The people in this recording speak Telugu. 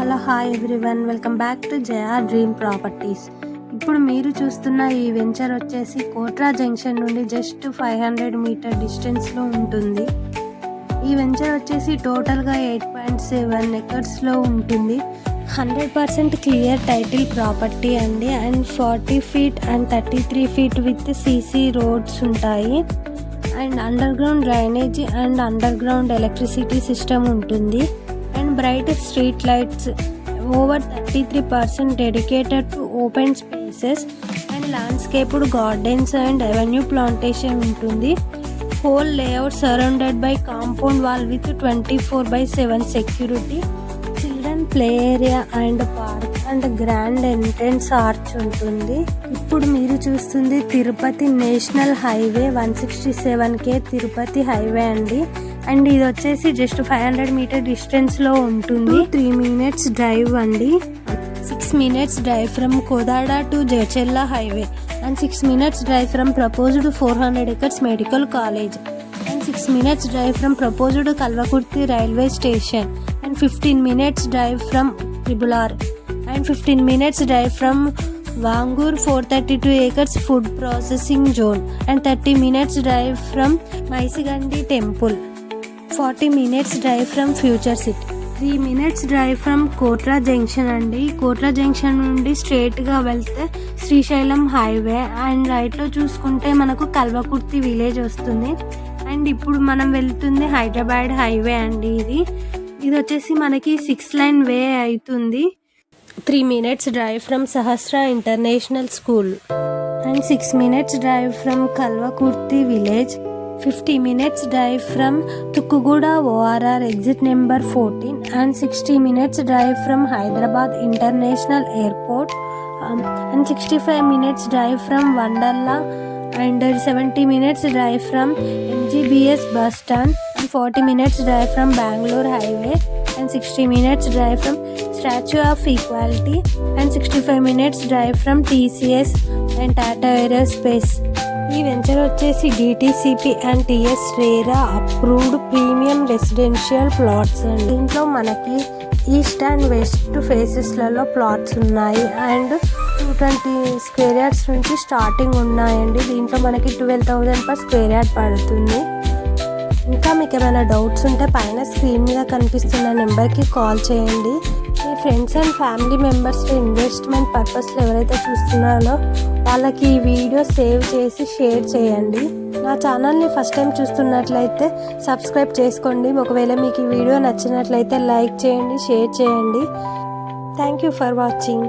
Hello hi everyone. Welcome back to Jaya dream properties. ఇప్పుడు మీరు చూస్తున్న ఈ వెంచర్ వచ్చేసి కోట్రా జంక్షన్ నుండి జస్ట్ ఫైవ్ హండ్రెడ్ మీటర్ డిస్టెన్స్లో ఉంటుంది. ఈ వెంచర్ వచ్చేసి టోటల్గా ఎయిట్ పాయింట్ సెవెన్ ఎకర్స్లో ఉంటుంది. Hundred percent clear title property అండి. And forty feet and thirty three feet with CC roads ఉంటాయి. And underground drainage and underground electricity system ఉంటుంది. And bright street lights over thirty three percent dedicated to open spaces and landscaped gardens and avenue plantation ఉంటుంది. Whole layout surrounded by compound wall with twenty four by seven security children play area and park and grand entrance arch ఉంటుంది. ఇప్పుడు మీరు చూస్తుంది Tirupati national highway one sixty seven K Tirupati highway అండి. అండ్ ఇది వచ్చేసి జస్ట్ ఫైవ్ హండ్రెడ్ మీటర్ డిస్టెన్స్లో ఉంటుంది. త్రీ మినిట్స్ డ్రైవ్ అండి. Six minutes drive from Kodada to Jadcherla highway and six minutes drive from proposed four hundred acres medical college and six minutes drive from proposed Kalwakurthy railway station and fifteen minutes drive from ట్రిబులార్ and fifteen minutes drive from Vangoor four thirty two acres food processing zone and thirty minutes drive from Maisigandi temple forty minutes drive from future city. Three minutes drive from Kotra junction అండి. కోట్రా జంక్షన్ నుండి స్ట్రేట్గా వెళ్తే శ్రీశైలం హైవే అండ్ రైట్లో చూసుకుంటే మనకు కల్వకుర్తి విలేజ్ వస్తుంది. అండ్ ఇప్పుడు మనం వెళ్తుంది హైదరాబాద్ హైవే అండి ఇది. ఇది వచ్చేసి మనకి సిక్స్ లైన్ వే అవుతుంది. Three minutes drive from Sahasra international school. And six minutes drive from Kalwakurthy village 50 minutes drive from Tukuguda ORR exit number 14 and 60 minutes drive from Hyderabad International Airport um, and 65 minutes drive from Wanderla and 70 minutes drive from MGBS bus stand and 40 minutes drive from Bangalore highway and 60 minutes drive from Statue of Equality and 65 minutes drive from TCS and Tata Aerospace. ఈ వెంచర్ వచ్చేసి DTCP and TS RERA approved premium residential plots అండి. దీంట్లో మనకి ఈస్ట్ అండ్ వెస్ట్ ఫేసెస్లలో ప్లాట్స్ ఉన్నాయి. And two twenty square yards నుంచి స్టార్టింగ్ ఉన్నాయండి. దీంట్లో మనకి twelve thousand per square yard పడుతుంది. మీకు ఏమైనా డౌట్స్ ఉంటే పైన స్క్రీన్ మీద కనిపిస్తున్న నెంబర్కి కాల్ చేయండి. మీ friends and family members investment పర్పస్లో ఎవరైతే చూస్తున్నారో వాళ్ళకి ఈ వీడియో సేవ్ చేసి షేర్ చేయండి. నా ఛానల్ని ఫస్ట్ టైం చూస్తున్నట్లయితే సబ్స్క్రైబ్ చేసుకోండి. ఒకవేళ మీకు ఈ వీడియో నచ్చినట్లయితే లైక్ చేయండి షేర్ చేయండి. Thank you for watching.